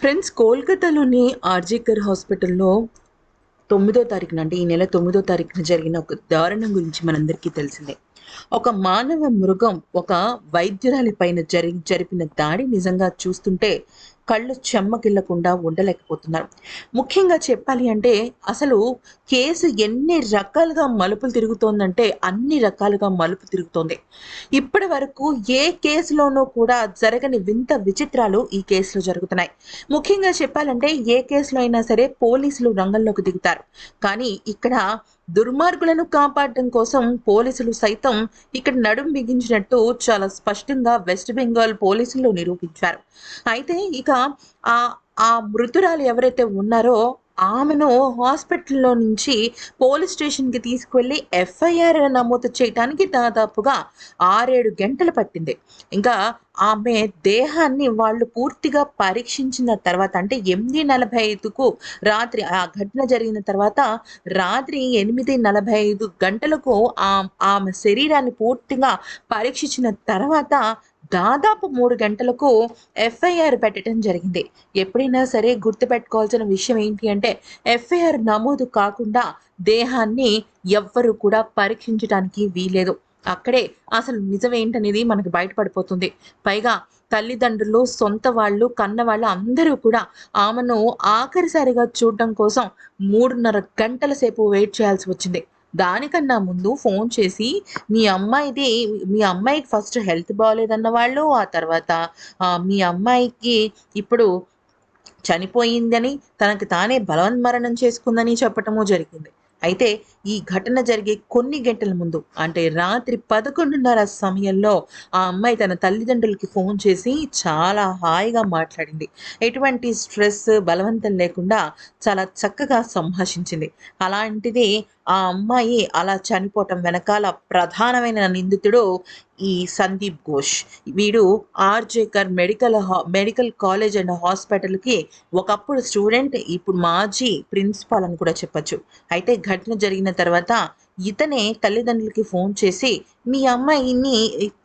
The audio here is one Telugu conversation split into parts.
ఫ్రెండ్స్ కోల్కతాలోని ఆర్జీకర్ హాస్పిటల్లో తొమ్మిదో తారీఖున అంటే ఈ నెల తొమ్మిదో తారీఖున జరిగిన ఒక దారుణం గురించి మనందరికీ తెలిసిందే. ఒక మానవ మృగం ఒక వైద్యురాలి పైన జరి జరిపిన దాడి నిజంగా చూస్తుంటే కళ్ళు చెమ్మకిల్లకుండా ఉండలేకపోతున్నారు. ముఖ్యంగా చెప్పాలి అంటే అసలు కేసు ఎన్ని రకాలుగా మలుపులు తిరుగుతోందంటే అన్ని రకాలుగా మలుపు తిరుగుతోంది. ఇప్పటి వరకు ఏ కేసులోనూ కూడా జరగని వింత విచిత్రాలు ఈ కేసులో జరుగుతున్నాయి. ముఖ్యంగా చెప్పాలంటే ఏ కేసులో అయినా సరే పోలీసులు రంగంలోకి దిగుతారు. కానీ ఇక్కడ దుర్మార్గులను కాపాడడం కోసం పోలీసులు సైతం ఇక్కడ నడుం బిగించినట్టు చాలా స్పష్టంగా వెస్ట్ బెంగాల్ పోలీసులు నిరూపించారు. అయితే ఇక ఆ ఆ మృతురాలు ఎవరైతే ఉన్నారో ఆమెను హాస్పిటల్లో నుంచి పోలీస్ స్టేషన్కి తీసుకువెళ్ళి ఎఫ్ఐఆర్ నమోదు చేయడానికి దాదాపుగా ఆరేడు గంటలు పట్టింది. ఇంకా ఆమె దేహాన్ని వాళ్ళు పూర్తిగా పరీక్షించిన తర్వాత అంటే ఎనిమిది నలభై ఐదుకు రాత్రి ఆ ఘటన జరిగిన తర్వాత రాత్రి ఎనిమిది నలభై ఐదు గంటలకు ఆ ఆమె శరీరాన్ని పూర్తిగా పరీక్షించిన తర్వాత దాదాపు మూడు గంటలకు ఎఫ్ఐఆర్ పెట్టడం జరిగింది. ఎప్పుడైనా సరే గుర్తుపెట్టుకోవాల్సిన విషయం ఏంటి అంటే ఎఫ్ఐఆర్ నమోదు కాకుండా దేహాన్ని ఎవ్వరు కూడా పరీక్షించడానికి వీలేదు అక్కడే అసలు నిజం ఏంటనేది మనకు బయటపడిపోతుంది. పైగా తల్లిదండ్రులు సొంత వాళ్ళు కన్న వాళ్ళు అందరూ కూడా ఆమెను ఆఖరిసారిగా చూడడం కోసం మూడున్నర గంటల సేపు వెయిట్ చేయాల్సి వచ్చింది. దానికన్నా ముందు ఫోన్ చేసి మీ అమ్మాయిది మీ అమ్మాయికి ఫస్ట్ హెల్త్ బాగాలేదన్న వాళ్ళు ఆ తర్వాత ఆ, మీ అమ్మాయికి ఇప్పుడు చనిపోయిందని తనకి తానే బలవన్మరణం చేసుకుందని చెప్పటము జరిగింది. అయితే ఈ ఘటన జరిగే కొన్ని గంటల ముందు అంటే రాత్రి పదకొండున్నర సమయంలో ఆ అమ్మాయి తన తల్లిదండ్రులకి ఫోన్ చేసి చాలా హాయిగా మాట్లాడింది. ఎటువంటి స్ట్రెస్ బలవంతం లేకుండా చాలా చక్కగా సంభాషించింది. అలాంటిది ఆ అమ్మాయి అలా చనిపోవటం వెనకాల ప్రధానమైన నిందితుడు ఈ సందీప్ ఘోష్. వీడు ఆర్జేకర్ మెడికల్ హా- మెడికల్ కాలేజ్ అండ్ హాస్పిటల్కి ఒకప్పుడు స్టూడెంట్ ఇప్పుడు మాజీ ప్రిన్సిపాల్ అని కూడా చెప్పొచ్చు. అయితే ఘటన జరిగిన తర్వాత ఇతనే తల్లిదండ్రులకి ఫోన్ చేసి మీ అమ్మాయిని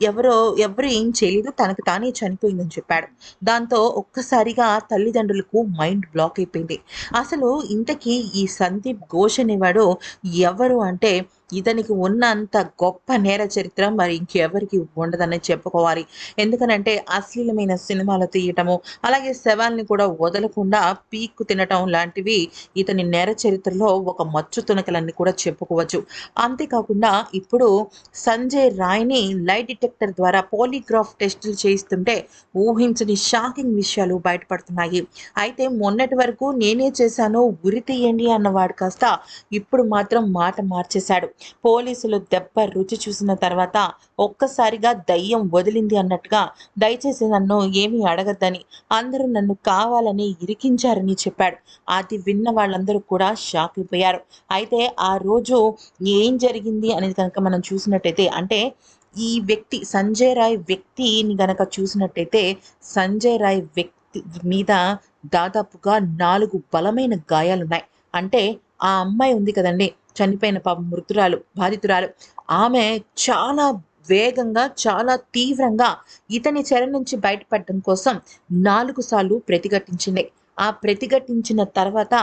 ఎవరో ఎవరు ఏం చేయలేదు తనకు తానే చనిపోయిందని చెప్పాడు. దాంతో ఒక్కసారిగా తల్లిదండ్రులకు మైండ్ బ్లాక్ అయిపోయింది. అసలు ఇంతకీ ఈ సందీప్ ఘోష్ అనేవాడు ఎవరు అంటే ఇతనికి ఉన్నంత గొప్ప నేర చరిత్ర మరి ఇంకెవరికి ఉండదని చెప్పుకోవాలి. ఎందుకనంటే అశ్లీలమైన సినిమాలు తీయటము అలాగే శవాల్ని కూడా వదలకుండా పీక్కు తినటం లాంటివి ఇతని నేర చరిత్రలో ఒక మచ్చు తునకలన్నీ కూడా చెప్పుకోవచ్చు. అంతేకాకుండా ఇప్పుడు సంజయ్ రాయ్ని లై డిటెక్టర్ ద్వారా పోలీగ్రాఫ్ టెస్టులు చేయిస్తుంటే ఊహించని షాకింగ్ విషయాలు బయటపడుతున్నాయి. అయితే మొన్నటి వరకు నేనే చేశాను ఉరి తీయండి అన్నవాడు కాస్త ఇప్పుడు మాత్రం మాట మార్చేశాడు. పోలీసులు దెబ్బ రుచి చూసిన తర్వాత ఒక్కసారిగా దయ్యం వదిలింది అన్నట్టుగా దయచేసి నన్ను ఏమీ అడగద్దని అందరూ నన్ను కావాలని ఇరికించారని చెప్పాడు. అది విన్న వాళ్ళందరూ కూడా షాక్ అయిపోయారు. అయితే ఆ రోజు ఏం జరిగింది అనేది కనుక మనం చూసినట్టయితే అంటే ఈ వ్యక్తి సంజయ్ రాయ్ వ్యక్తిని గనక చూసినట్టయితే సంజయ్ రాయ్ వ్యక్తి మీద దాదాపుగా నాలుగు బలమైన గాయాలున్నాయి. అంటే ఆ అమ్మాయి ఉంది కదండి చనిపోయిన పాప మృతురాలు బాధితురాలు. ఆమె చాలా వేగంగా చాలా తీవ్రంగా ఇతని చెర నుంచి బయటపడడం కోసం నాలుగు సార్లు ప్రతిఘటించింది. ఆ ప్రతిఘటించిన తర్వాత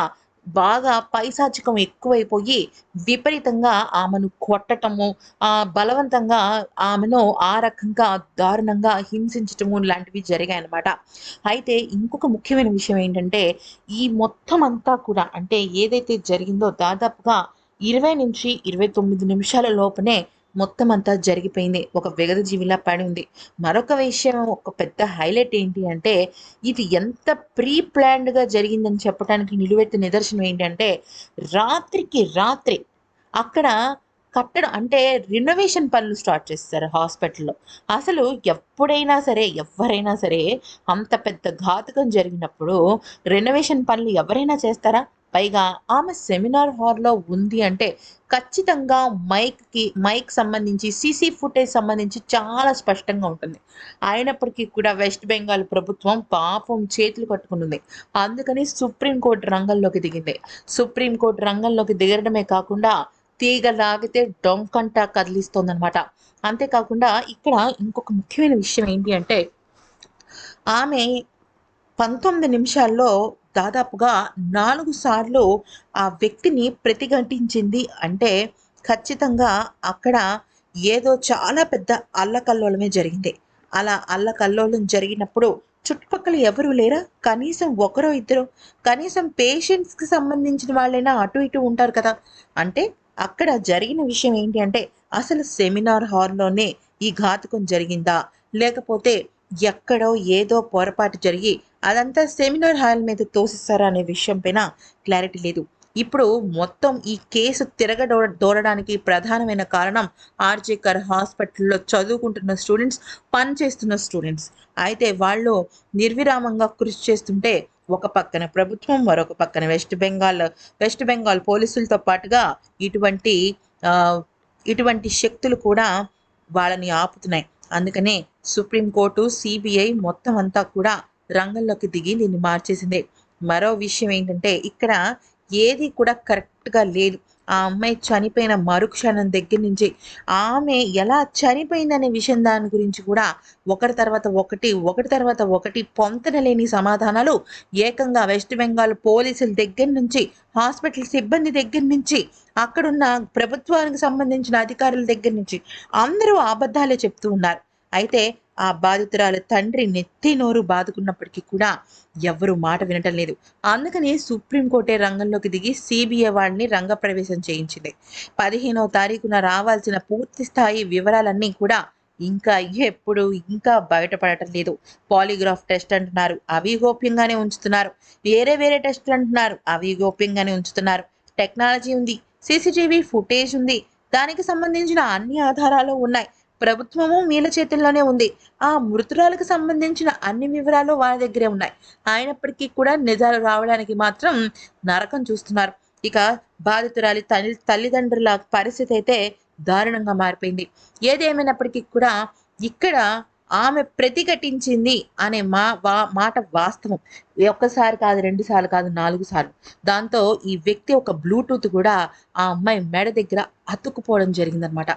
బాగా పైశాచికం ఎక్కువైపోయి విపరీతంగా ఆమెను కొట్టటము ఆ బలవంతంగా ఆమెను ఆ రకంగా దారుణంగా హింసించటము లాంటివి జరిగాయి అన్నమాట అయితే ఇంకొక ముఖ్యమైన విషయం ఏంటంటే ఈ మొత్తం అంతా కూడా అంటే ఏదైతే జరిగిందో దాదాపుగా ఇరవై నుంచి ఇరవై తొమ్మిది నిమిషాల లోపనే మొత్తం అంతా జరిగిపోయింది. ఒక విగత జీవిలా పడి ఉంది. మరొక విషయం ఒక పెద్ద హైలైట్ ఏంటి అంటే ఇది ఎంత ప్రీ ప్లాన్డ్గా జరిగిందని చెప్పడానికి నిలువెత్తు నిదర్శనం ఏంటంటే రాత్రికి రాత్రి అక్కడ కట్టడం అంటే రినోవేషన్ పనులు స్టార్ట్ చేస్తారు హాస్పిటల్లో. అసలు ఎప్పుడైనా సరే ఎవరైనా సరే అంత పెద్ద ఘాతుకం జరిగినప్పుడు రెనోవేషన్ పనులు ఎవరైనా చేస్తారా? పైగా ఆమె సెమినార్ హాల్లో ఉంది అంటే ఖచ్చితంగా మైక్కి మైక్ సంబంధించి సీసీ ఫుటేజ్ సంబంధించి చాలా స్పష్టంగా ఉంటుంది. అయినప్పటికీ కూడా వెస్ట్ బెంగాల్ ప్రభుత్వం పాపం చేతులు కట్టుకుంది అందుకని సుప్రీంకోర్టు రంగంలోకి దిగింది. సుప్రీంకోర్టు రంగంలోకి దిగడమే కాకుండా తీగ లాగితే డొంకంట కదిలిస్తోందనమాట అంతేకాకుండా ఇక్కడ ఇంకొక ముఖ్యమైన విషయం ఏంటి అంటే ఆమె పంతొమ్మిది నిమిషాల్లో దాదాపుగా నాలుగు సార్లు ఆ వ్యక్తిని ప్రతిఘటించింది. అంటే ఖచ్చితంగా అక్కడ ఏదో చాలా పెద్ద అల్లకల్లోలమే జరిగింది. అలా అల్లకల్లోలం జరిగినప్పుడు చుట్టుపక్కల ఎవరు లేరా? కనీసం ఒకరో ఇద్దరు కనీసం పేషెంట్స్కి సంబంధించిన వాళ్ళైనా అటు ఇటు ఉంటారు కదా. అంటే అక్కడ జరిగిన విషయం ఏంటి అంటే అసలు సెమినార్ హాల్లోనే ఈ ఘాతుకం జరిగిందా? లేకపోతే ఎక్కడో ఏదో పొరపాటు జరిగి అదంతా సెమినార్ హాల్ మీద తోసిస్తారా అనే విషయం పైన క్లారిటీ లేదు. ఇప్పుడు మొత్తం ఈ కేసు తిరగడో దోరడానికి ప్రధానమైన కారణం ఆర్జేకర్ హాస్పిటల్లో చదువుకుంటున్న స్టూడెంట్స్ పనిచేస్తున్న స్టూడెంట్స్. అయితే వాళ్ళు నిర్విరామంగా కృషి చేస్తుంటే ఒక పక్కన ప్రభుత్వం మరొక పక్కన వెస్ట్ బెంగాల్. వెస్ట్ బెంగాల్ పోలీసులతో పాటుగా ఇటువంటి ఇటువంటి శక్తులు కూడా వాళ్ళని ఆపుతున్నాయి. అందుకనే సుప్రీంకోర్టు సిబిఐ మొత్తం అంతా కూడా రంగంలోకి దిగి దీన్ని మార్చేసింది. మరో విషయం ఏంటంటే ఇక్కడ ఏది కూడా కరెక్ట్గా లేదు. ఆ అమ్మాయి చనిపోయిన మరుక్షణం దగ్గర నుంచి ఆమె ఎలా చనిపోయిందనే విషయం దాని గురించి కూడా ఒకటి తర్వాత ఒకటి ఒకటి తర్వాత ఒకటి పొంతనలేని సమాధానాలు ఏకంగా వెస్ట్ బెంగాల్ పోలీసుల దగ్గర నుంచి హాస్పిటల్ సిబ్బంది దగ్గర నుంచి అక్కడున్న ప్రభుత్వానికి సంబంధించిన అధికారుల దగ్గర నుంచి అందరూ అబద్ధాలే చెప్తూ ఉన్నారు. అయితే ఆ బాధితురాలు తండ్రి నెత్తి నోరు బాదుకున్నప్పటికీ కూడా ఎవ్వరూ మాట వినటం లేదు. అందుకని సుప్రీంకోర్టే రంగంలోకి దిగి సిబిఐ వాడిని రంగప్రవేశం చేయించింది. పదిహేనవ తారీఖున రావాల్సిన పూర్తి స్థాయి వివరాలన్నీ కూడా ఇంకా ఎప్పుడు ఇంకా బయటపడటం లేదు. పాలిగ్రాఫ్ టెస్ట్ అంటున్నారు. అవి గోప్యంగానే ఉంచుతున్నారు. వేరే వేరే టెస్ట్లు అంటున్నారు. అవి గోప్యంగానే ఉంచుతున్నారు. టెక్నాలజీ ఉంది సీసీటీవీ ఫుటేజ్ ఉంది. దానికి సంబంధించిన అన్ని ఆధారాలు ఉన్నాయి. ప్రభుత్వము వీళ్ళ చేతుల్లోనే ఉంది. ఆ మృతురాలకు సంబంధించిన అన్ని వివరాలు వాళ్ళ దగ్గరే ఉన్నాయి. అయినప్పటికీ కూడా నిజాలు రావడానికి మాత్రం నరకం చూస్తున్నారు. ఇక బాధితురాలి తల్లి తల్లిదండ్రుల పరిస్థితి అయితే దారుణంగా మారిపోయింది. ఏదేమైనప్పటికీ కూడా ఇక్కడ ఆమె ప్రతిఘటించింది అనే మా వా మాట వాస్తవం. ఒక్కసారి కాదు రెండు సార్లు కాదు నాలుగు సార్లు. దాంతో ఈ వ్యక్తి ఒక బ్లూటూత్ కూడా ఆ అమ్మాయి మెడ దగ్గర అతుక్కుపోవడం జరిగిందనమాట.